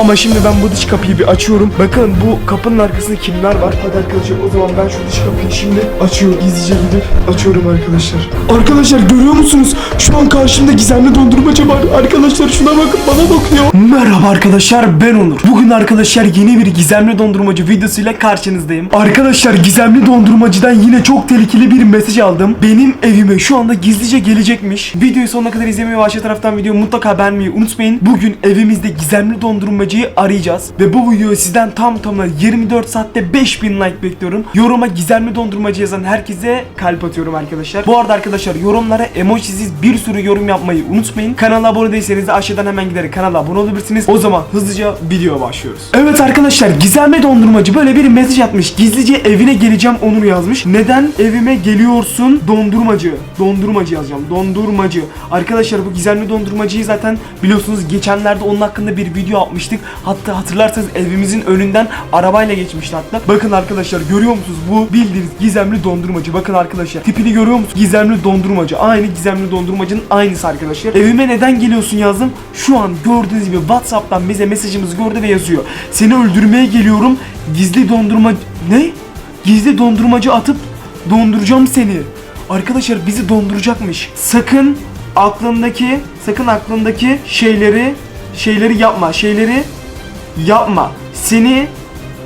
Ama şimdi ben bu dış kapıyı bir açıyorum. Bakın bu kapının arkasında kimler var? Hadi arkadaşlar o zaman ben şu dış kapıyı şimdi açıyorum. Gizlice gidip açıyorum arkadaşlar. Arkadaşlar görüyor musunuz? Şu an karşımda gizemli dondurmacı var. Arkadaşlar şuna bakın bana bakıyor. Merhaba arkadaşlar ben Onur. Bugün arkadaşlar yeni bir gizemli dondurmacı videosuyla karşınızdayım. Arkadaşlar gizemli dondurmacıdan yine çok tehlikeli bir mesaj aldım. Benim evime şu anda gizlice gelecekmiş. Videoyu sonuna kadar izlemeyi ve taraftan videoyu mutlaka beğenmeyi unutmayın. Bugün evimizde gizemli dondurmacıyı arayacağız. Ve bu videoyu sizden tam tamına 24 saatte 5000 like bekliyorum. Yoruma gizemli dondurmacı yazan herkese kalp atıyorum arkadaşlar. Bu arada arkadaşlar yorumlara emojisiz bir sürü yorum yapmayı unutmayın. Kanala abone değilseniz de aşağıdan hemen giderek kanala abone olabilirsiniz. O zaman hızlıca video başlıyoruz. Evet arkadaşlar gizemli dondurmacı böyle bir mesaj atmış. Gizlice evine geleceğim Onur yazmış. Neden evime geliyorsun dondurmacı? Dondurmacı yazacağım. Dondurmacı. Arkadaşlar bu gizemli dondurmacıyı zaten biliyorsunuz geçenlerde onun hakkında bir video yapmıştık. Hatta hatırlarsanız evimizin önünden arabayla geçmişti hatta. Bakın arkadaşlar görüyor musunuz? Bu bildiğiniz gizemli dondurmacı. Bakın arkadaşlar tipini görüyor musunuz? Gizemli dondurmacı. Aynı gizemli dondurmacının aynısı arkadaşlar. Evime neden geliyorsun yazdım. Şu an gördüğünüz gibi WhatsApp'tan bize mesajımızı gördü ve yazıyor. Seni öldürmeye geliyorum. Gizli dondurma... Ne? Gizli dondurmacı atıp donduracağım seni. Arkadaşlar bizi donduracakmış. Sakın aklındaki, sakın aklındaki şeyleri, şeyleri yapma. Şeyleri yapma. Seni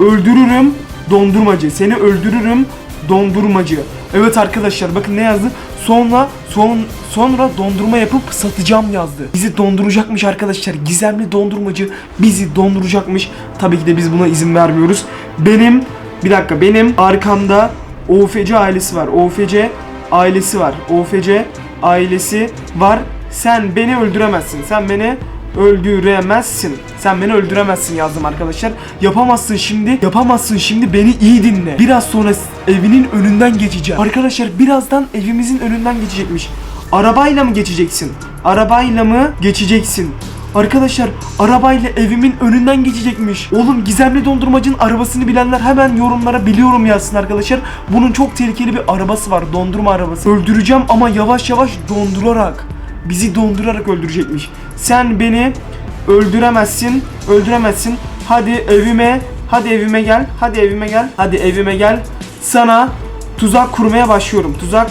öldürürüm dondurmacı. Seni öldürürüm dondurmacı. Evet arkadaşlar bakın ne yazdı? Sonra son sonra dondurma yapıp satacağım yazdı. Bizi donduracakmış arkadaşlar. Gizemli dondurmacı bizi donduracakmış. Tabii ki de biz buna izin vermiyoruz. Benim bir dakika benim arkamda OFC ailesi var. OFC ailesi var. OFC ailesi var. Sen beni öldüremezsin. Sen beni öldüremezsin. Sen beni öldüremezsin yazdım arkadaşlar. Yapamazsın şimdi. Yapamazsın şimdi beni iyi dinle. Biraz sonra evinin önünden geçeceğim. Arkadaşlar birazdan evimizin önünden geçecekmiş. Arabayla mı geçeceksin? Arabayla mı geçeceksin? Arkadaşlar arabayla evimin önünden geçecekmiş. Oğlum gizemli dondurmacının arabasını bilenler hemen yorumlara biliyorum yazsın arkadaşlar. Bunun çok tehlikeli bir arabası var. Dondurma arabası. Öldüreceğim ama yavaş yavaş dondurarak. Bizi dondurarak öldürecekmiş. Sen beni öldüremezsin. Öldüremezsin. Hadi evime. Hadi evime gel. Hadi evime gel. Hadi evime gel. Sana tuzak kurmaya başlıyorum. Tuzak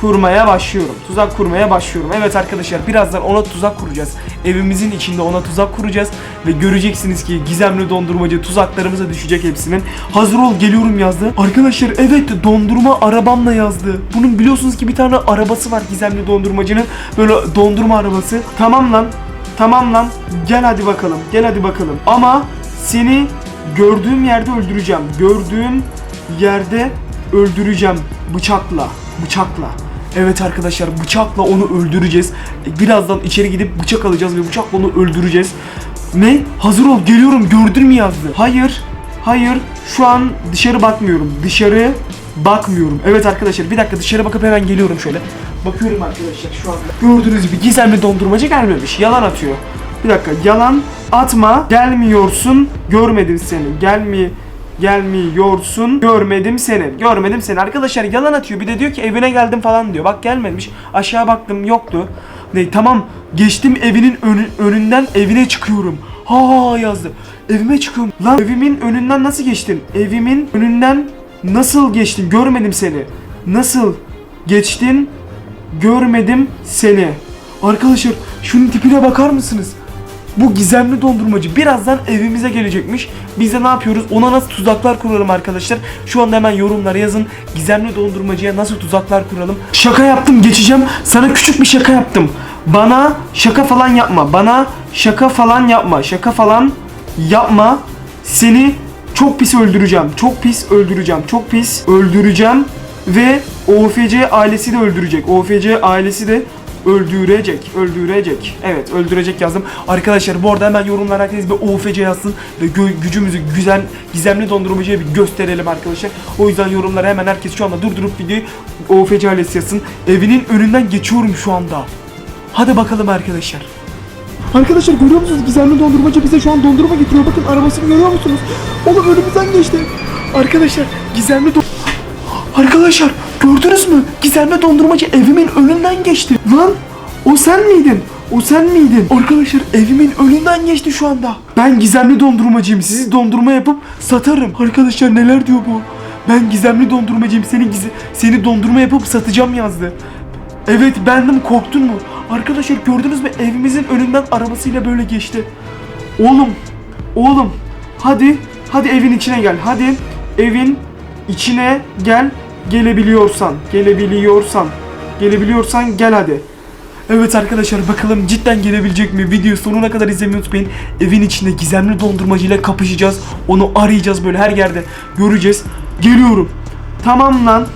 kurmaya başlıyorum. Tuzak kurmaya başlıyorum. Evet arkadaşlar birazdan ona tuzak kuracağız. Evimizin içinde ona tuzak kuracağız ve göreceksiniz ki gizemli dondurmacı tuzaklarımıza düşecek hepsinin. Hazır ol geliyorum yazdı. Arkadaşlar evet dondurma arabamla yazdı. Bunun biliyorsunuz ki bir tane arabası var gizemli dondurmacının. Böyle dondurma arabası. Tamam lan. Tamam lan. Gel hadi bakalım. Gel hadi bakalım. Ama seni gördüğüm yerde öldüreceğim. Gördüğüm yerde öldüreceğim bıçakla. Bıçakla. Evet arkadaşlar bıçakla onu öldüreceğiz. E, Birazdan içeri gidip bıçak alacağız ve bıçakla onu öldüreceğiz. Ne? Hazır ol geliyorum gördün mü yazdı. Hayır. Hayır. Şu an dışarı bakmıyorum. Dışarı bakmıyorum. Evet arkadaşlar bir dakika dışarı bakıp hemen geliyorum şöyle. Bakıyorum arkadaşlar şu anda. Gördüğünüz gibi gizemli dondurmacı gelmemiş. Yalan atıyor. Bir dakika yalan atma. Gelmiyorsun. Görmedim seni. Gelmi gelmiyorsun. Görmedim seni. Görmedim seni. Arkadaşlar yalan atıyor. Bir de diyor ki evine geldim falan diyor. Bak gelmemiş. Aşağı baktım yoktu. Ne tamam geçtim evinin önü- önünden evine çıkıyorum. Ha yazdı. Evime çıkıyorum. Lan evimin önünden nasıl geçtin? Evimin önünden nasıl geçtin? Görmedim seni. Nasıl geçtin? Görmedim seni. Arkadaşlar şunun tipine bakar mısınız? Bu gizemli dondurmacı birazdan evimize gelecekmiş. Biz de ne yapıyoruz? Ona nasıl tuzaklar kuralım arkadaşlar? Şu anda hemen yorumlara yazın. Gizemli dondurmacıya nasıl tuzaklar kuralım? Şaka yaptım geçeceğim. Sana küçük bir şaka yaptım. Bana şaka falan yapma. Bana şaka falan yapma. Şaka falan yapma. Seni çok pis öldüreceğim. Çok pis öldüreceğim. Çok pis öldüreceğim. Ve OFC ailesi de öldürecek. OFC ailesi de öldürecek, öldürecek. Evet, öldürecek yazdım. Arkadaşlar bu arada hemen yorumlara herkes bir OFC yazsın ve gö- gücümüzü güzel, gizemli dondurmacıya bir gösterelim arkadaşlar. O yüzden yorumlara hemen herkes şu anda durdurup videoyu OFC ailesi yazsın. Evinin önünden geçiyorum şu anda. Hadi bakalım arkadaşlar. Arkadaşlar görüyor musunuz? Gizemli dondurmacı bize şu an dondurma getiriyor. Bakın arabasını görüyor musunuz? Oğlum önümüzden geçti. Arkadaşlar gizemli do- Arkadaşlar gördünüz mü? Gizemli dondurmacı evimin önünden geçti. Lan o sen miydin? O sen miydin? Arkadaşlar evimin önünden geçti şu anda. Ben gizemli dondurmacıyım. Sizi dondurma yapıp satarım. Arkadaşlar neler diyor bu? Ben gizemli dondurmacıyım. Seni gize seni dondurma yapıp satacağım yazdı. Evet bendim korktun mu? Arkadaşlar gördünüz mü evimizin önünden arabasıyla böyle geçti. Oğlum, oğlum hadi hadi evin içine gel. Hadi evin içine gel gelebiliyorsan, gelebiliyorsan, gelebiliyorsan gel hadi. Evet arkadaşlar bakalım cidden gelebilecek mi? Videoyu sonuna kadar izlemeyi unutmayın. Evin içinde gizemli dondurmacıyla kapışacağız. Onu arayacağız böyle her yerde göreceğiz. Geliyorum. Tamam lan.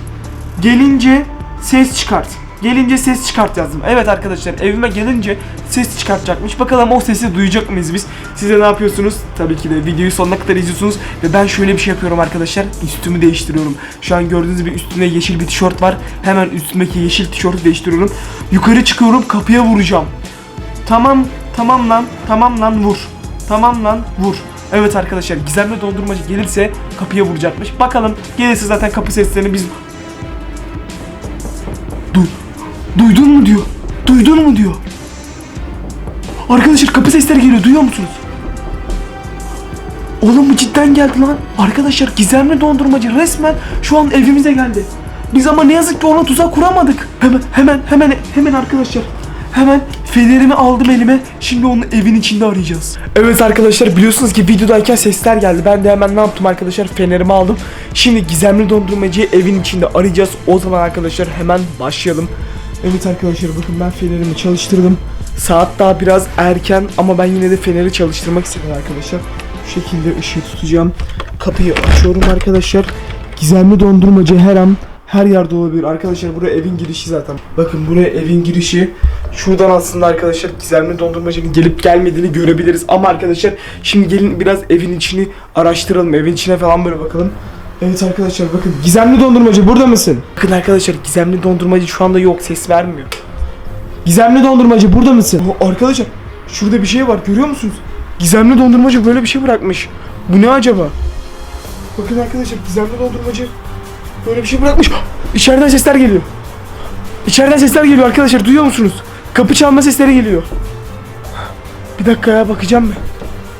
Gelince ses çıkart. Gelince ses çıkart yazdım. Evet arkadaşlar evime gelince ses çıkartacakmış. Bakalım o sesi duyacak mıyız biz? Size ne yapıyorsunuz? Tabii ki de videoyu sonuna kadar izliyorsunuz. Ve ben şöyle bir şey yapıyorum arkadaşlar. Üstümü değiştiriyorum. Şu an gördüğünüz gibi üstünde yeşil bir tişört var. Hemen üstümdeki yeşil tişörtü değiştiriyorum. Yukarı çıkıyorum kapıya vuracağım. Tamam, tamam lan, tamam lan vur. Tamam lan vur. Evet arkadaşlar gizemli dondurmacı gelirse kapıya vuracakmış. Bakalım gelirse zaten kapı seslerini biz... Duydun mu diyor. Duydun mu diyor. Arkadaşlar kapı sesleri geliyor duyuyor musunuz? Oğlum bu cidden geldi lan. Arkadaşlar gizemli dondurmacı resmen şu an evimize geldi. Biz ama ne yazık ki ona tuzak kuramadık. Hemen hemen hemen hemen arkadaşlar. Hemen fenerimi aldım elime. Şimdi onun evin içinde arayacağız. Evet arkadaşlar biliyorsunuz ki videodayken sesler geldi. Ben de hemen ne yaptım arkadaşlar? Fenerimi aldım. Şimdi gizemli dondurmacıyı evin içinde arayacağız. O zaman arkadaşlar hemen başlayalım. Evet arkadaşlar bakın ben fenerimi çalıştırdım. Saat daha biraz erken ama ben yine de feneri çalıştırmak istedim arkadaşlar. Şu şekilde ışığı tutacağım. Kapıyı açıyorum arkadaşlar. Gizemli dondurmacı her an her yerde olabilir. Arkadaşlar buraya evin girişi zaten. Bakın buraya evin girişi. Şuradan aslında arkadaşlar gizemli dondurmacının gelip gelmediğini görebiliriz. Ama arkadaşlar şimdi gelin biraz evin içini araştıralım. Evin içine falan böyle bakalım. Evet arkadaşlar bakın gizemli dondurmacı burada mısın? Bakın arkadaşlar gizemli dondurmacı şu anda yok ses vermiyor. Gizemli dondurmacı burada mısın? Aa, arkadaşlar şurada bir şey var görüyor musunuz? Gizemli dondurmacı böyle bir şey bırakmış. Bu ne acaba? Bakın arkadaşlar gizemli dondurmacı böyle bir şey bırakmış. İçeriden sesler geliyor. İçeriden sesler geliyor arkadaşlar duyuyor musunuz? Kapı çalma sesleri geliyor. Bir dakika ya bakacağım mı?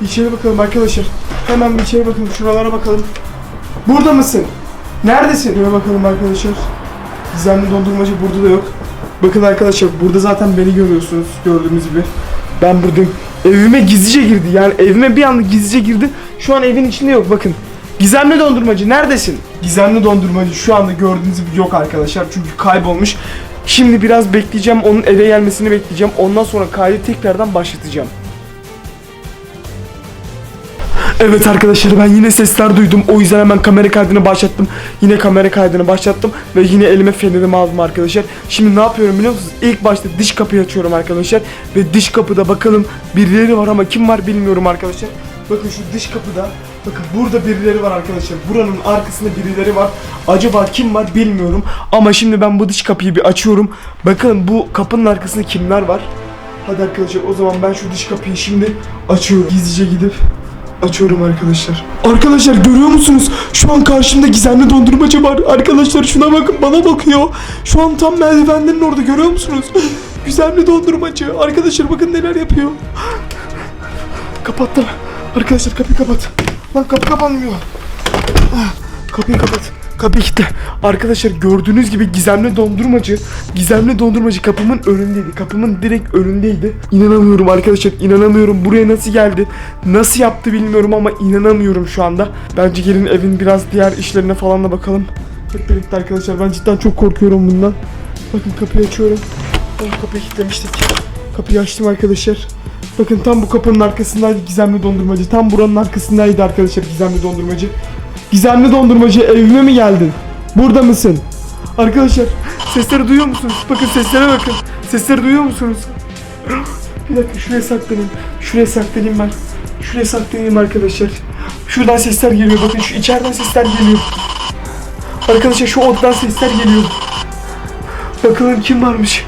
İçeri bakalım arkadaşlar. Hemen bir içeri bakalım şuralara bakalım. Burada mısın? Neredesin? Şuraya bakalım arkadaşlar. Gizemli dondurmacı burada da yok. Bakın arkadaşlar burada zaten beni görüyorsunuz gördüğünüz gibi. Ben buradayım. Evime gizlice girdi yani evime bir anda gizlice girdi. Şu an evin içinde yok bakın. Gizemli dondurmacı neredesin? Gizemli dondurmacı şu anda gördüğünüz gibi yok arkadaşlar çünkü kaybolmuş. Şimdi biraz bekleyeceğim onun eve gelmesini bekleyeceğim. Ondan sonra kaydı tekrardan başlatacağım. Evet arkadaşlar ben yine sesler duydum. O yüzden hemen kamera kaydını başlattım. Yine kamera kaydını başlattım ve yine elime fenerimi aldım arkadaşlar. Şimdi ne yapıyorum biliyor musunuz? İlk başta dış kapıyı açıyorum arkadaşlar ve dış kapıda bakalım birileri var ama kim var bilmiyorum arkadaşlar. Bakın şu dış kapıda Bakın burada birileri var arkadaşlar. Buranın arkasında birileri var. Acaba kim var bilmiyorum. Ama şimdi ben bu dış kapıyı bir açıyorum. Bakın bu kapının arkasında kimler var? Hadi arkadaşlar o zaman ben şu dış kapıyı şimdi açıyorum. Gizlice gidip Açıyorum arkadaşlar. Arkadaşlar görüyor musunuz? Şu an karşımda gizemli dondurmacı var. Arkadaşlar şuna bakın bana bakıyor. Şu an tam merdivenlerin orada görüyor musunuz? Gizemli dondurmacı. Arkadaşlar bakın neler yapıyor. Kapattım. Arkadaşlar kapıyı kapat. Lan kapı kapanmıyor. Ah, Kapıyı kapat. Kapıyı kilitle. Arkadaşlar gördüğünüz gibi gizemli dondurmacı, gizemli dondurmacı kapımın önündeydi. Kapımın direkt önündeydi. İnanamıyorum arkadaşlar, inanamıyorum. Buraya nasıl geldi? Nasıl yaptı bilmiyorum ama inanamıyorum şu anda. Bence gelin evin biraz diğer işlerine falan da bakalım. Hep birlikte arkadaşlar ben cidden çok korkuyorum bundan. Bakın kapıyı açıyorum. Oh, kapıyı kilitlemiştik. Kapıyı açtım arkadaşlar. Bakın tam bu kapının arkasındaydı gizemli dondurmacı. Tam buranın arkasındaydı arkadaşlar gizemli dondurmacı. Gizemli dondurmacı evime mi geldin? Burada mısın? Arkadaşlar sesleri duyuyor musunuz? Bakın seslere bakın. Sesleri duyuyor musunuz? Bir dakika şuraya saklanayım. Şuraya saklanayım ben. Şuraya saklanayım arkadaşlar. Şuradan sesler geliyor bakın şu içeriden sesler geliyor. Arkadaşlar şu odadan sesler geliyor. Bakalım kim varmış.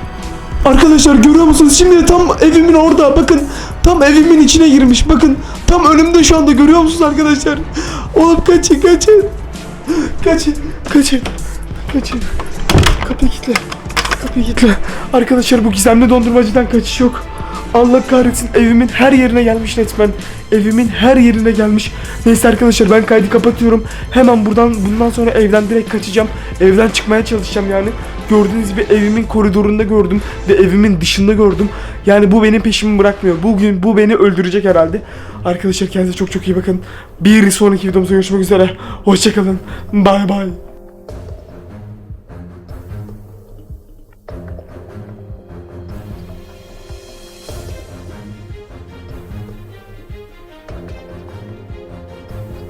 Arkadaşlar görüyor musunuz? Şimdi tam evimin orada. Bakın tam evimin içine girmiş. Bakın tam önümde şu anda görüyor musunuz arkadaşlar? Oğlum kaçın kaçın. Kaçın kaçın. Kaçın. Kapıyı kilitle. Kapıyı kilitle. Arkadaşlar bu gizemli dondurmacıdan kaçış yok. Allah kahretsin evimin her yerine gelmiş resmen. Evimin her yerine gelmiş. Neyse arkadaşlar ben kaydı kapatıyorum. Hemen buradan bundan sonra evden direkt kaçacağım. Evden çıkmaya çalışacağım yani. Gördüğünüz gibi evimin koridorunda gördüm ve evimin dışında gördüm. Yani bu benim peşimi bırakmıyor. Bugün bu beni öldürecek herhalde. Arkadaşlar kendinize çok çok iyi bakın. Bir sonraki videomuzda görüşmek üzere. Hoşçakalın. Bay bay.